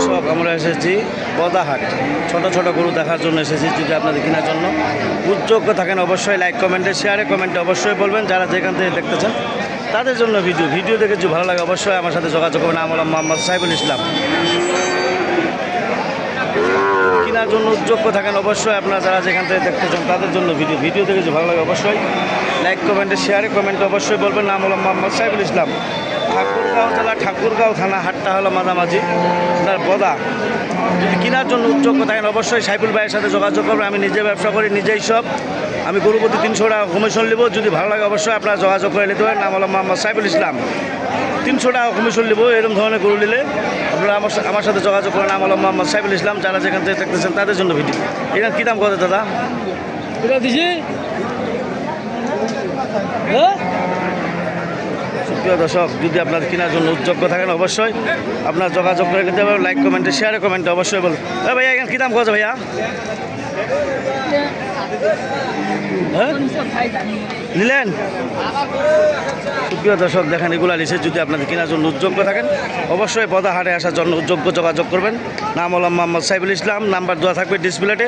দর্শক আমরা এসেছি বদাহাট। ছোট ছোট গরু দেখার জন্য এসেছি যদি আপনাদের কেনার জন্য। উদ্যোগ্য থাকেন অবশ্যই লাইক কমেন্টে শেয়ারে কমেন্টে অবশ্যই বলবেন। যারা যেখান থেকে দেখতে চান, তাদের জন্য ভিডিও ভিডিও দেখে যদি ভালো লাগে অবশ্যই আমার সাথে যোগাযোগ করবেন। আমার মোহাম্মদ সাইবুল ইসলাম। কেনার জন্য উদ্যোগ্য থাকেন অবশ্যই আপনারা যারা যেখান থেকে দেখতে চান, তাদের জন্য ভিডিও ভিডিও দেখে যদি ভালো লাগে অবশ্যই লাইক কমেন্টে শেয়ারে কমেন্টে অবশ্যই বলবেন। নাম হলো মোহাম্মদ সাইবুল ইসলাম। ঠাকুরগাঁও জেলা, ঠাকুরগাঁও থানা, হাটটা হলো মাঝামাঝি। আপনার বদা। যদি কেনার জন্য উদ্যোগ্য থাকেন, অবশ্যই সাইফুল ভাইয়ের সাথে যোগাযোগ করবেন। আমি নিজে ব্যবসা করি, নিজেই সব। আমি গরু প্রতি তিনশো টাকা কমিশন নেব। যদি ভালো লাগে, অবশ্যই আপনারা যোগাযোগ করে নিতে পারেন। নাম হলো মোহাম্মদ সাইফুল ইসলাম। তিনশো টাকা কমিশন নেব, এরকম ধরনের গরু নিলে আপনারা আমার আমার সাথে যোগাযোগ করেন নাম হলো মোহাম্মদ সাইফুল ইসলাম। যারা যেখান থেকে দেখতেছেন তাদের জন্য ভিডিও। এখানে কী দাম কত দাদা? দিছি প্রিয় দর্শক, যদি আপনার কেনার জন্য উদ্যোগ্য থাকেন, অবশ্যই আপনার যোগাযোগ করে নিতে লাইক কমেন্টে শেয়ারে কমেন্টে অবশ্যই বলুন। ভাইয়া, এখানে কী দাম কত ভাইয়া? হ্যাঁ? নিলেন? প্রিয় দর্শক, দেখেন, এগুলো লিসে যদি আপনাদের কেনার জন্য উদ্যোগ্য থাকেন, অবশ্যই পদা হাটে আসার জন্য উদ্যোগ্য যোগাযোগ করবেন। নাম হলাম মোহাম্মদ সাইফুল ইসলাম, নাম্বার দেওয়া থাকবে ডিসপ্লেটে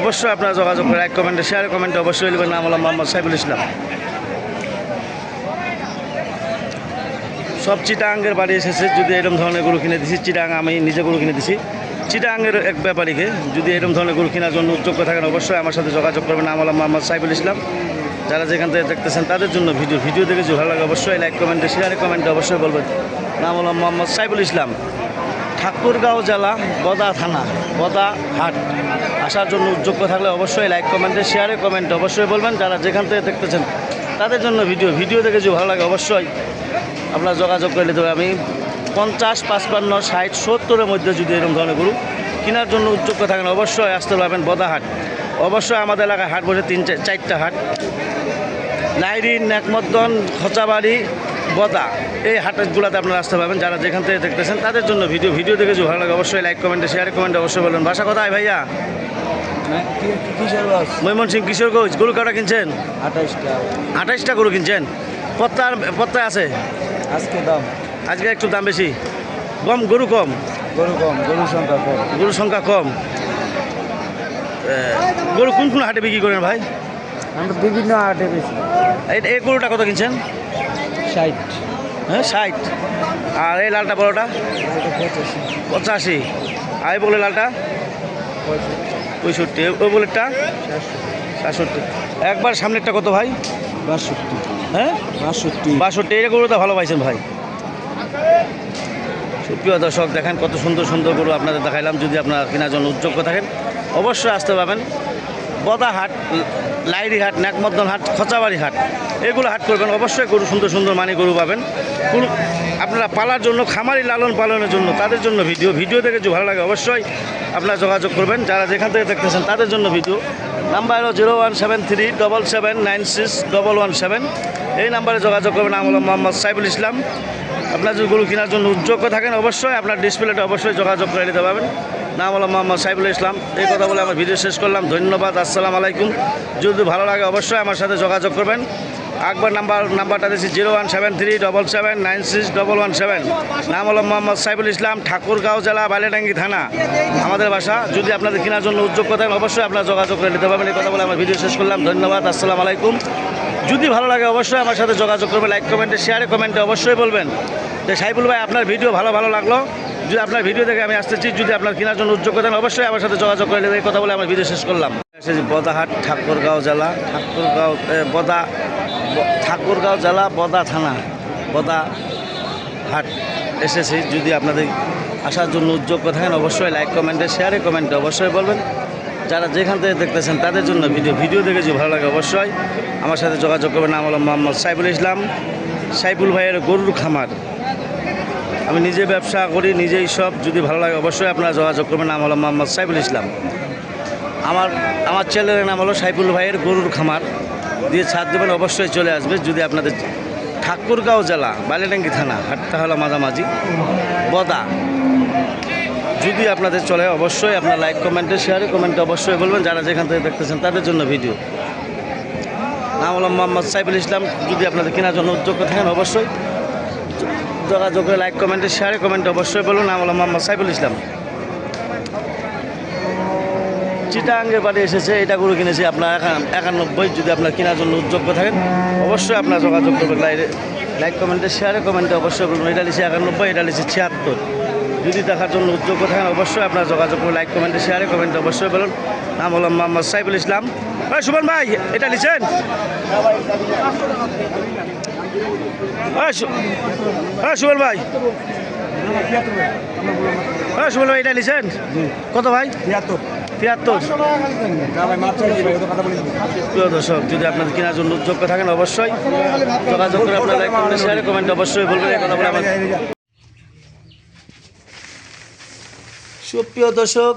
অবশ্যই আপনারা যোগাযোগ করে লাইক কমেন্টে শেয়ারে কমেন্টে অবশ্যই নেবেন নাম হলাম মোহাম্মদ সাইফুল ইসলাম। সব চিটাঙ্গের বাড়ি এসেছে, যদি এরকম ধরনের গরু কিনে দিছি, চিটাং আমি নিজে গরু কিনে দিছি। চিটাঙ্গের এক ব্যাপারীকে যদি এরকম ধরনের গরু কেনার জন্য উদ্যোগ্য থাকেন, অবশ্যই আমার সাথে যোগাযোগ করবেন। হলাম মোহাম্মদ সাইফুল ইসলাম। যারা যেখান থেকে দেখতেছেন, তাদের জন্য ভিডিও ভিডিও দেখে ভালো লাগে, অবশ্যই লাইক কমেন্টে শেয়ারে কমেন্টে অবশ্যই বলবেন। নাম হলাম মোহাম্মদ সাইফুল ইসলাম। ঠাকুরগাঁও জেলা বদা থানা বদা হাট। আসার জন্য উদ্যোগ্য থাকলে অবশ্যই লাইক কমেন্টে শেয়ারে কমেন্টে অবশ্যই বলবেন। যারা যেখান থেকে দেখতেছেন, তাদের জন্য ভিডিও ভিডিও দেখে যদি ভালো লাগে, অবশ্যই আপনারা যোগাযোগ করে নিতে হবে আমি পঞ্চাশ পাঁচপান্ন ষাট সত্তরের মধ্যে যদি এরকম ধরনের গরু কেনার জন্য উদ্যোগ্য থাকেন অবশ্যই আসতে পারবেন বদাহাট। অবশ্যই আমাদের এলাকায় হাট বসে তিন চারটা হাট। লাইরি নেকমদ্দন খচাবাড়ি বদা এই হাটগুলোতে আপনারা আসতে পারবেন। যারা যেখান থেকে দেখতেছেন তাদের জন্য ভিডিও ভিডিও দেখে যদি ভালো লাগে অবশ্যই লাইক কমেন্টে শেয়ার কমেন্টে অবশ্যই বলবেন। বাসা কোথায় ভাইয়া? কিসের বাস? ময়মনসিং কিশোরগঞ্জ গরু কাটা কিনছেন? আঠাশটা আঠাইশটা গরু কিনছেন? পত্তা পত্তা আছে? আজকে দাম? আজকে একটু দাম বেশি। কম গরু কম? গরু কম গরুর সংখ্যা কম। গরুর সংখ্যা কম। গরু কোন কোন হাটে বিক্রি করেন ভাই? আমরা বিভিন্ন হাটে বেশি এই গরুটা কত কিনছেন? ষাট। হ্যাঁ ষাট। আর এই লালটা বড়োটা? পঁচাশি। পঁচাশি। আর এই বলে লালটা? পঁয়ষট্টি। ওই বলেরটা? সাতষট্টি। একবার সামনেরটা কত ভাই? বাষট্টি। হ্যাঁ? বাষট্টি। বাষট্টি এই গরুটা ভালো পাইছেন ভাই। সুপ্রিয় দর্শক দেখেন কত সুন্দর সুন্দর গরু আপনাদের দেখাইলাম যদি আপনারা কেনার জন্য উদ্যোগ্য থাকেন অবশ্যই আসতে পাবেন বদা হাট লাইরি হাট নাকমদ্দন হাট খচাবাড়ি হাট এগুলো হাট করবেন। অবশ্যই গরু সুন্দর সুন্দর মানে গরু পাবেন। আপনারা পালার জন্য খামারি লালন পালনের জন্য তাদের জন্য ভিডিও। ভিডিও দেখে যদি ভালো লাগে অবশ্যই আপনারা যোগাযোগ করবেন। যারা যেখান থেকে দেখতেছেন তাদের জন্য ভিডিও। নাম্বার হলো zero one seven three double seven nine six double one seven. এই নাম্বারে যোগাযোগ করবেন নাম হলো মোহাম্মদ সাইফুল ইসলাম। আপনার যদি গরু কেনার জন্য উদ্যোগ্য থাকেন, অবশ্যই আপনার ডিসপ্লেটা অবশ্যই যোগাযোগ করে নিতে পারবেন। নাম হলো মোহাম্মদ সাইফুল ইসলাম। এই কথা বলে আমার ভিডিও শেষ করলাম। ধন্যবাদ, আসসালামু আলাইকুম। যদি ভালো লাগে অবশ্যই আমার সাথে যোগাযোগ করবেন। আকবর নাম্বার, নাম্বারটা দিচ্ছি zero one seven three double seven nine six double one seven. নাম হলো মোহাম্মদ সাইফুল ইসলাম, ঠাকুরগাঁও জেলা, বালিয়াডাঙ্গি থানা। আমাদের বাসা, যদি আপনাদের কেনার জন্য উদ্যোগ থাকেন অবশ্যই আপনারা যোগাযোগ করে নিতে পারবেন। এই কথা বলে আমার ভিডিও শেষ করলাম। ধন্যবাদ, আসসালামু আলাইকুম। যদি ভালো লাগে, অবশ্যই আমার সাথে যোগাযোগ করবেন, লাইক কমেন্টে, শেয়ারে কমেন্টে অবশ্যই বলবেন। যে সাইফুল ভাই, আপনার ভিডিও ভালো ভালো লাগল। যদি আপনার ভিডিও দেখে আমি আসতেছি, যদি আপনার কেনার জন্য উদ্যোগ থাকেন অবশ্যই আমার সাথে যোগাযোগ করে নেবেন। এই কথা বলে আমার ভিডিও শেষ করলাম। বদাহাট, ঠাকুরগাঁও জেলা, ঠাকুরগাঁও বদা ঠাকুরগাঁও জেলা বদা থানা, বদা হাট এসেছি। যদি আপনাদের আসার জন্য উদ্যোগ থাকেন, অবশ্যই লাইক কমেন্টে শেয়ারে কমেন্টে অবশ্যই বলবেন। যারা যেখান থেকে দেখতেছেন তাদের জন্য ভিডিও ভিডিও দেখে যদি ভালো লাগে অবশ্যই আমার সাথে যোগাযোগ করবেন। নাম হলো মোহাম্মদ সাইফুল ইসলাম। সাইফুল ভাইয়ের গরুর খামার। আমি নিজে ব্যবসা করি, নিজেই সব। যদি ভালো লাগে অবশ্যই আপনারা যোগাযোগ করবেন। নাম হলো মোহাম্মদ সাইফুল ইসলাম। আমার আমার ছেলের নাম হলো সাইফুল ভাইয়ের গরুর খামার। দিয়ে ছাদ দেবেন, অবশ্যই চলে আসবে। যদি আপনাদের ঠাকুরগাঁও জেলা, বালিডাঙ্গি থানা হাটটা হলো মাঝামাঝি, বদা, যদি আপনাদের চলে, অবশ্যই আপনার লাইক কমেন্টে শেয়ারে কমেন্টে অবশ্যই বলবেন। যারা যেখান থেকে দেখতেছেন, তাদের জন্য ভিডিও নাম হলো মোহাম্মদ সাইফুল ইসলাম। যদি আপনাদের কেনার জন্য উদ্যোগ থাকেন, অবশ্যই যোগাযোগে লাইক কমেন্টে শেয়ারে কমেন্টে অবশ্যই বলুন। নাম হলো মোহাম্মদ সাইফুল ইসলাম। চিটাঙ্গের বাড়ি এসেছে, এটা গরু কিনেছি আপনার একা- একানব্বই। যদি আপনার কেনার জন্য উদ্যোগ্য থাকেন, অবশ্যই আপনার যোগাযোগ করবেন লাইক লাইক কমেন্টে, শেয়ারে কমেন্টে অবশ্যই বলবেন, এটা লিখছি একানব্বই, এটা লিখছি ছিয়াত্তর। যদি দেখার জন্য উদ্যোগ্য থাকেন, অবশ্যই আপনার যোগাযোগ করবেন, লাইক কমেন্টে, শেয়ারে কমেন্টে অবশ্যই বলুন। নাম হলো মোহাম্মদ সাইফুল ইসলাম। ওই সুমন ভাই, এটা লিখছেন সুমন ভাই। ওই সুমন ভাই, এটা লিখছেন কত ভাই? তিয়াত্তর তিয়াত্তর। প্রিয় দর্শক, যদি আপনাদের কেনার জন্য যোগ্য থাকেন অবশ্যই কমেন্ট অবশ্যই বলবেন। কথা বলে সুপ্রিয় দর্শক